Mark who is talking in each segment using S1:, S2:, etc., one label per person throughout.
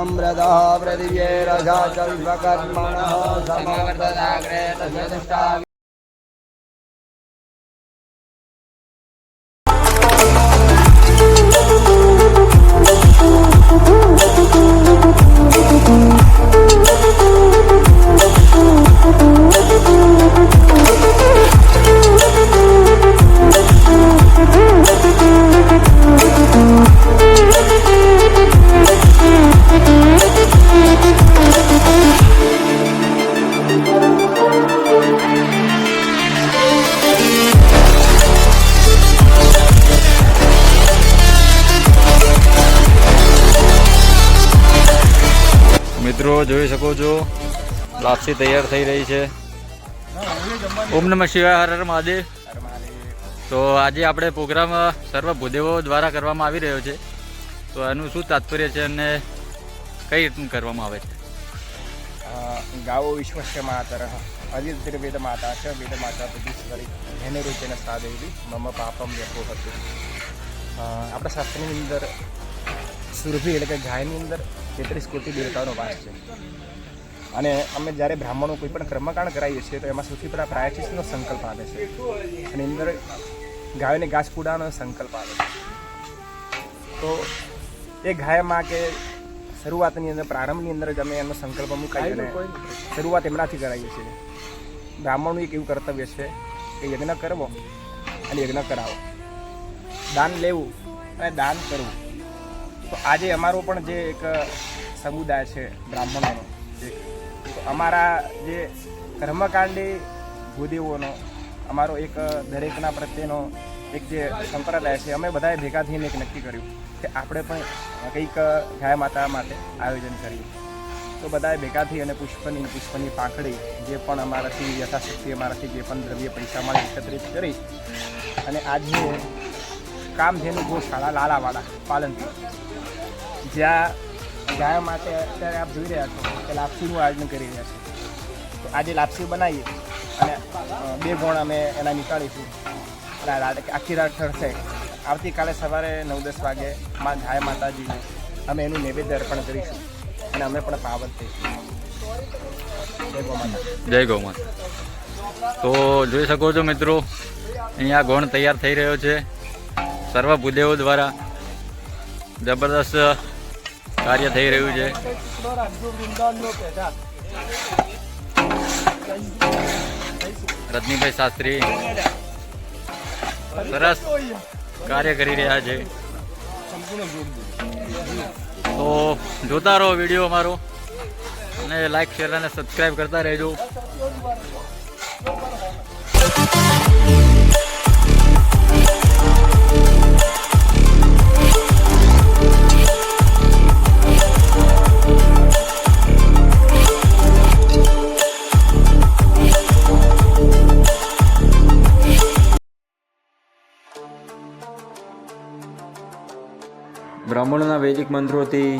S1: यः सम्रतः पृथिव्ये रसा च विश्वकर्मणः समवर्तदाग्रे तस्य
S2: મિત્રો, જોઈ શકો છો. લાપસી તૈયાર થઈ રહી છે. ઓમ નમઃ શિવાય, હર હર મહાદેવ. તો આજે આપણે પ્રોગ્રામ સર્વ ભૂદેવો દ્વારા કરવામાં આવી રહ્યો છે. તો એનું શું તાત્પર્ય છે અને કઈ રીતનું કરવામાં આવે છે?
S3: ગાવો વિશ્વસ્ય માતરઃ. અધિર્વેદ માતા છે. વેદ માતા પ્રતિશ્વરી એને રૂપેને સાદેવી, મમ પાપમ વ્યપો હતું. આપણા શાસ્ત્રની અંદર સુરભી એટલે કે ગાયની અંદર તેત્રીસ કોટી દેવતાઓનો વાસ છે. અને અમે જ્યારે બ્રાહ્મણો કોઈ પણ કર્મકાંડ કરાવીએ છીએ તો એમાં સૌથી પહેલાં પ્રાયચિસનો સંકલ્પ આવે છે. અને અંદર ગાયોને ઘાસ પૂડાનો સંકલ્પ આવે છે. તો એ ગાયમાં કે શરૂઆતની અંદર પ્રારંભની અંદર જ અમે એનો સંકલ્પ મુકાઈએ અને શરૂઆત એમનાથી કરાવીએ છીએ. બ્રાહ્મણનું એક એવું કર્તવ્ય છે કે યજ્ઞ કરવો અને યજ્ઞ કરાવો. દાન લેવું અને દાન કરવું. તો આજે અમારો પણ જે એક સમુદાય છે, બ્રાહ્મણોનો અમારા જે કર્મકાંડી ભૂદેવોનો અમારો એક દરેકના પ્રત્યેનો એક જે સંપ્રદાય છે, અમે બધાએ ભેગા થઈને એક નક્કી કર્યું કે આપણે પણ કંઈક ગાય માતા માટે આયોજન કરીએ. તો બધાએ ભેગા થઈ અને પુષ્પની પુષ્પની પાંખડી, જે પણ અમારાથી યથાશક્તિ, અમારાથી જે પણ દ્રવ્ય પૈસા મળે, એકત્રિત કરી અને આજે કામધેનુ ગોશાળા લાલાવાડા, પાલનપુર. જ્યાં ગાયો માટે અત્યારે આપ જોઈ રહ્યા છો કે લાપસીનું આયોજન કરી રહ્યા છે. તો આજે લાપસી બનાવીએ અને બે ગોણ અમે એના નીકાળીશું. અને આખી રાત ઠરશે. આવતીકાલે સવારે નવ દસ વાગે મા ગાય માતાજીને અમે એનું નૈવેદ્ય અર્પણ કરીશું. અને અમે પણ પાવત થઈશું. જય ગો
S2: જય ગૌ માતા. તો જોઈ શકો છો મિત્રો, અહીંયા ગોણ તૈયાર થઈ રહ્યો છે. સર્વ ભૂદેવો દ્વારા જબરદસ્ત કાર્ય થઈ રહ્યું છે. રજનીભાઈ શાસ્ત્રી સરસ કાર્ય કરી રહ્યા છે. તો જોતા રહો વીડિયો અમારો અને લાઈક, શેર અને સબસ્ક્રાઈબ કરતા રહેજો. બ્રાહ્મણોના વૈદિક મંત્રોથી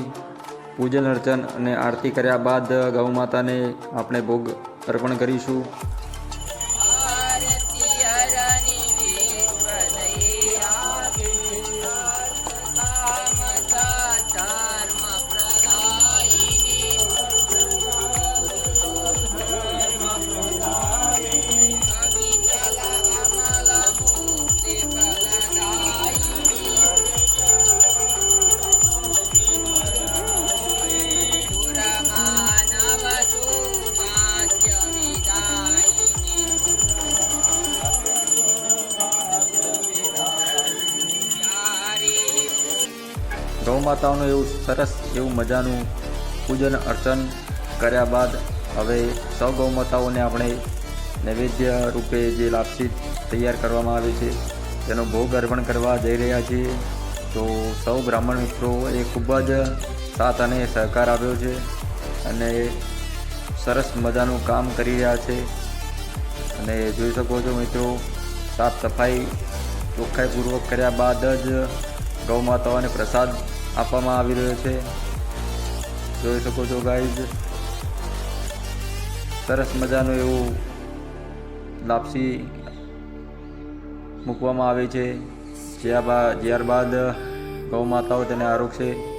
S2: પૂજન અર્ચન અને આરતી કર્યા બાદ ગૌ માતાને આપણે ભોગ અર્પણ કરીશું. ગૌ માતાઓનું એવું સરસ એવું મજાનું પૂજન અર્ચન કર્યા બાદ હવે સૌ ગૌ માતાઓને આપણે નૈવેદ્ય રૂપે જે લાપસી તૈયાર કરવામાં આવે છે, તેનો ભોગ અર્પણ કરવા જઈ રહ્યા છીએ. તો સૌ બ્રાહ્મણ મિત્રોએ ખૂબ જ સાથ અને સહકાર આપ્યો છે અને સરસ મજાનું કામ કરી રહ્યા છે. અને જોઈ શકો છો મિત્રો, સાફ સફાઈ ચોખ્ખાઈપૂર્વક કર્યા બાદ જ ગૌ માતાઓને પ્રસાદ આપવામાં આવી રહ્યો છે. જોઈ શકો છો ગાઈઝ સરસ મજાનું એવું લાપસી મૂકવામાં આવે છે. જ્યાં બા ત્યારબાદ ગૌ માતાઓ તેને આરોગશે.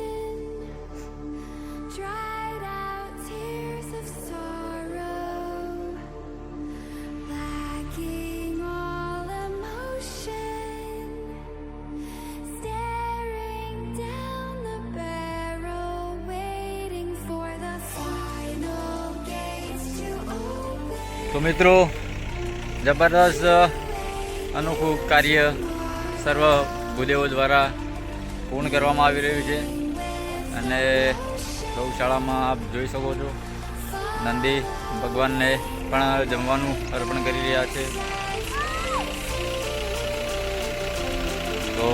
S2: તો મિત્રો, જબરદસ્ત અનોખું કાર્ય સર્વ ભૂદેવો દ્વારા પૂર્ણ કરવામાં આવી રહ્યું છે. અને ગૌશાળામાં આપ જોઈ શકો છો, નંદી ભગવાનને પણ જમવાનું અર્પણ કરી રહ્યા છે. તો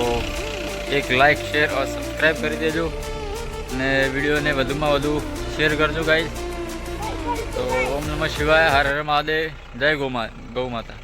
S2: એક લાઈક શેર और સબસ્ક્રાઈબ કરી દેજો. અને વિડીયોને વધુમાં વધુ શેર કરજો ગાઈઝ તો ઓમ નમઃ શિવાય હર હર મહાદેવ જય ગૌ માતા.